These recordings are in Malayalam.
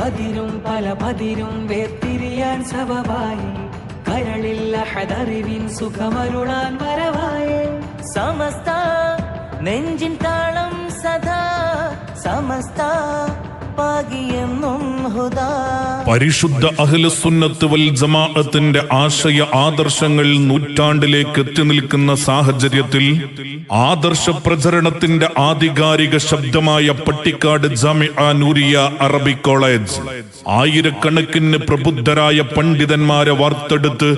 കതിരും പല പതിരും വേർതിരിയാൻ സബവായി കരളിൽ അഹദറിവിൻ സുഖമരുളാൻ വരവായേ. സമസ്ത നെഞ്ചിൻ താളം സദാ. സമസ്ത പരിശുദ്ധ അഹ്ലുസുന്നത്ത് വൽ ജമാഅത്തിന്റെ ആശയ ആദർശങ്ങൾ നൂറ്റാണ്ടിലേക്ക് എത്തി നിൽക്കുന്ന സാഹചര്യത്തിൽ ആദർശ പ്രചരണത്തിന്റെ ആധികാരിക ശബ്ദമായ പട്ടിക്കാട് ജാമിഅ നൂരിയ അറബി കോളേജ്. ആയിരക്കണക്കിന് പ്രബുദ്ധരായ പണ്ഡിതന്മാരെ വാർത്തെടുത്ത്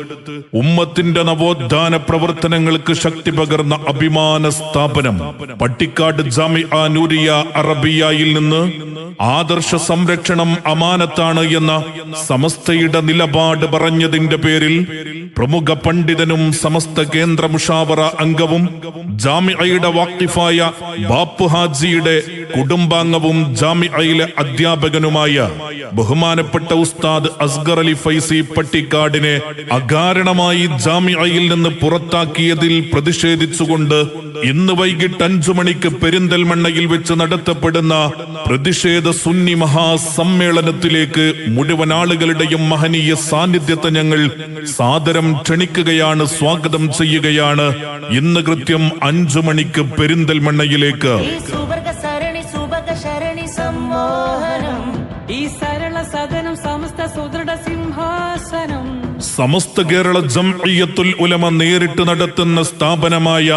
ഉമ്മത്തിന്റെ നവോത്ഥാന പ്രവർത്തനങ്ങൾക്ക് ശക്തി പകർന്ന അഭിമാന സ്ഥാപനം പട്ടിക്കാട് ജാമിഅ നൂരിയ അറബിയയിൽ നിന്ന് ആദർശ സംരക്ഷണം അമാനത്താണ് എന്ന സമസ്തയുടെ നിലപാട് പറഞ്ഞതിന്റെ പേരിൽ പ്രമുഖ പണ്ഡിതനും സമസ്ത കേന്ദ്ര മുഷാവറ അംഗവും ജാമിഅയുടെ വാക്കിഫായ ബാപ്പു ഹാജിയുടെ കുടുംബാംഗവും ജാമിഅയിലെ അധ്യാപകനുമായ ബഹുമാനപ്പെട്ട ഉസ്താദ് അസ്ഗർ അലി ഫൈസി പട്ടിക്കാടിനെ അകാരണമായി ജാമിഅയിൽ നിന്ന് പുറത്താക്കിയതിൽ പ്രതിഷേധിച്ചുകൊണ്ട് ഇന്ന് വൈകിട്ട് അഞ്ചു മണിക്ക് പെരിന്തൽമണ്ണയിൽ വെച്ച് നടത്തപ്പെടുന്ന പ്രതിഷേധ സുന്നി മഹാസമ്മേളനത്തിലേക്ക് മുഴുവൻ ആളുകളുടെയും മഹനീയ സാന്നിധ്യത്തെ ഞങ്ങൾ സാദരം ക്ഷണിക്കുകയാണ് സ്വാഗതം ചെയ്യുകയാണ്. ഇന്ന് കൃത്യം അഞ്ചു മണിക്ക് പെരിന്തൽമണ്ണയിലേക്ക്. ഈ സരള സദനം സമസ്ത സുദൃഢ സിംഹാസനം. സമസ്ത കേരള ജംഇയ്യത്തുൽ ഉലമ നേരിട്ട് നടത്തുന്ന സ്ഥാപനമായ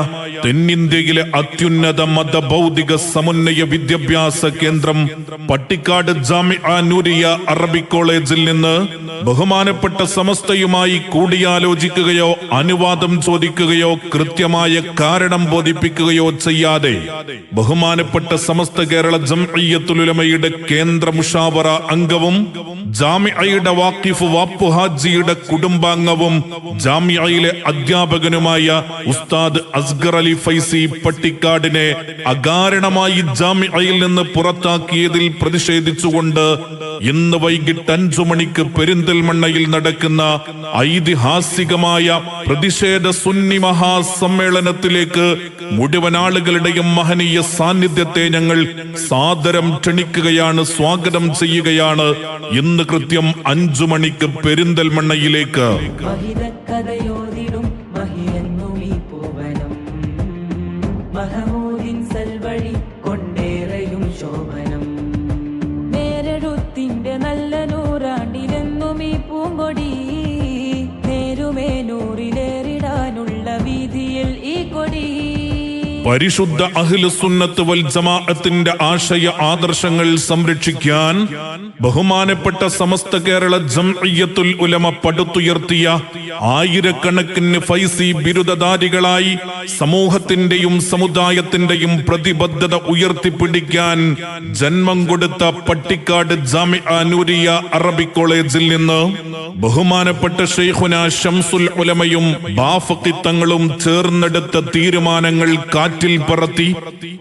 തെന്നിന്ത്യയിലെ അത്യുന്നത മത ഭൗതിക സമുന്നയ വിദ്യാഭ്യാസ കേന്ദ്രം പട്ടിക്കാട് ജാമിഅ നൂരിയ അറബി കോളേജിൽ നിന്ന് ബഹുമാനപ്പെട്ട സമസ്തയുമായി കൂടിയാലോചിക്കുകയോ അനുവാദം ചോദിക്കുകയോ കൃത്യമായ കാരണം ബോധിപ്പിക്കുകയോ ചെയ്യാതെ ബഹുമാനപ്പെട്ട സമസ്ത കേരള ജംഇയ്യത്തുൽ ഉലമയുടെ കേന്ദ്ര മുഷാവറ അംഗവും ജാമിഅയുടെ വാക്കിഫ് വാപ്പു ഹാജിയുടെ കുടുംബാംഗവും ജാമ്യയിലെ അധ്യാപകനുമായ ഉസ്താദ് അസ്ഗർ അലി ഫൈസി പട്ടിക്കാടിനെ അകാരണമായി ജാമ്യയിൽ നിന്ന് പുറത്താക്കിയതിൽ പ്രതിഷേധിച്ചുകൊണ്ട് ഇന്ന് വൈകിട്ട് അഞ്ചു മണിക്ക് പെരിന്തൽമണ്ണയിൽ നടക്കുന്ന ഐതിഹാസികമായ പ്രതിഷേധ സുന്നി മഹാസമ്മേളനത്തിലേക്ക് മുഴുവൻ ആളുകളുടെയും മഹനീയ സാന്നിധ്യത്തെ ഞങ്ങൾ സാദരം ക്ഷണിക്കുകയാണ് സ്വാഗതം ചെയ്യുകയാണ്. ഇന്ന് കൃത്യം അഞ്ചു മണിക്ക് പെരിന്തൽമണ്ണയിലേക്ക്. മഹമൂദിൻ സൽവഴി കൊണ്ടേറെയും ശോഭനം. പരിശുദ്ധ അഹിലസുന്നത്ത് വൽ ജമാഅത്തിന്റെ ആശയ ആദർശങ്ങൾ സംരക്ഷിക്കാൻ ബഹുമാനപ്പെട്ട സമസ്ത കേരള ജംഇയ്യത്തുൽ ഉലമ പടുത്തുയർത്തിയ ആയിരക്കണക്കിന് ഫൈസി ബിരുദധാരികളായി സമൂഹത്തിന്റെയും സമുദായത്തിന്റെയും പ്രതിബദ്ധത ഉയർത്തിപ്പിടിക്കാൻ ജന്മം കൊടുത്ത പട്ടിക്കാട് ജാമി നൂരിയ അറബി കോളേജിൽ നിന്ന് ബഹുമാനപ്പെട്ട ഷെയ്ഖുന ഷംസുൽ ഉലമയും ബാഫക്കിത്തങ്ങളും ചേർന്നെടുത്ത തീരുമാനങ്ങൾ കാറ്റിൽ പറത്തി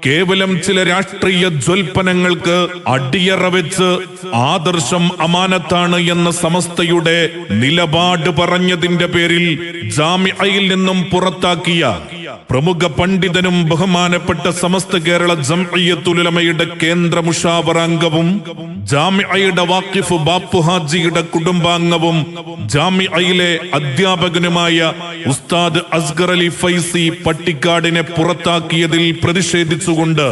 കേവലം ചില രാഷ്ട്രീയ ജ്വൽപ്പനങ്ങൾക്ക് അടിയറ വെച്ച് ആദർശം അമാനത്താണ് എന്ന സമസ്തയുടെ നിലപാട് പറഞ്ഞതിന്റെ പേരിൽ ജാമിഅയിൽ നിന്നും പുറത്താക്കിയ പ്രമുഖ പണ്ഡിതനും ബഹുമാനപ്പെട്ട സമസ്ത കേരള ജംഇയ്യത്തുലമയുടെ കേന്ദ്ര മുഷാവറാംഗവും ജാമിഅയുടെ വാക്കിഫ് ബാപ്പു ഹാജിയുടെ കുടുംബാംഗവും ജാമിഅയിലെ അധ്യാപകനുമായ ഉസ്താദ് അസ്ഗർ അലി ഫൈസി പട്ടിക്കാടിനെ പുറത്താക്കിയതിൽ പ്രതിഷേധിച്ചുകൊണ്ട്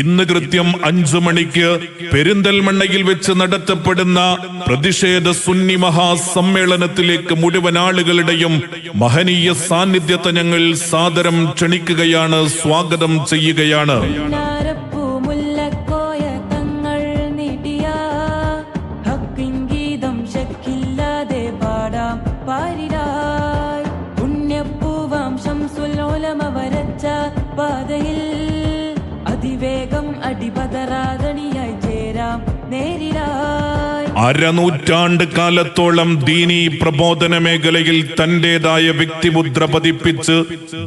ഇന്ന് കൃത്യം അഞ്ചു മണിക്ക് പെരിന്തൽമണ്ണയിൽ വെച്ച് നടത്തപ്പെടുന്ന പ്രതിഷേധ സുന്നി മഹാസമ്മേളനത്തിലേക്ക് മുഴുവൻ ആളുകളുടെയും മഹനീയ സാന്നിധ്യത്തെ ഞങ്ങൾ സാദരം ക്ഷണിക്കുകയാണ് സ്വാഗതം ചെയ്യുകയാണ്. നാരപ്പൂ അരനൂറ്റാണ്ട് കാലത്തോളം ദീനി പ്രബോധന മേഖലയിൽ തന്റേതായ വ്യക്തിമുദ്ര പതിപ്പിച്ച്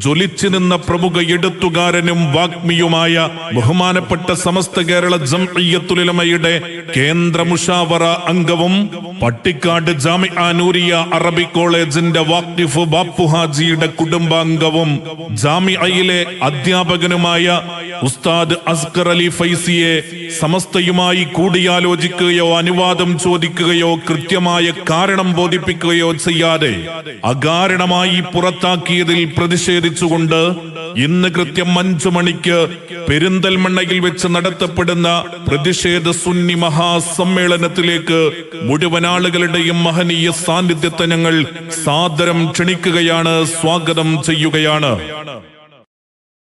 ജ്വലിച്ചു നിന്ന പ്രമുഖ എഴുത്തുകാരനും വാഗ്മിയുമായ ബഹുമാനപ്പെട്ട സമസ്ത കേരള ജംഇയ്യത്തുലമയുടെ കേന്ദ്ര മുഷാവറ അംഗവും പട്ടിക്കാട് ജാമിഅ നൂരിയ അറബി കോളേജിന്റെ വാക്കിഫ് ബാപ്പു ഹാജിയുടെ കുടുംബാംഗവും ജാമിഅയിലെ അധ്യാപകനുമായ ഉസ്താദ് അസ്കർ അലി ഫൈസിയെ സമസ്തയുമായി കൂടിയാലോചിക്കുകയോ അനുവാദം ചോദിക്കുകയോ കൃത്യമായ കാരണം ബോധിപ്പിക്കുകയോ ചെയ്യാതെ അകാരണമായി പുറത്താക്കിയതിൽ പ്രതിഷേധിച്ചുകൊണ്ട് ഇന്ന് കൃത്യം അഞ്ചു മണിക്ക് പെരിന്തൽമണ്ണയിൽ വെച്ച് നടത്തപ്പെടുന്ന പ്രതിഷേധ സുന്നി മഹാസമ്മേളനത്തിലേക്ക് മുഴുവൻ ആളുകളുടെയും മഹനീയ സാന്നിധ്യത്തെ ഞങ്ങൾ സാദരം ക്ഷണിക്കുകയാണ് സ്വാഗതം ചെയ്യുകയാണ്.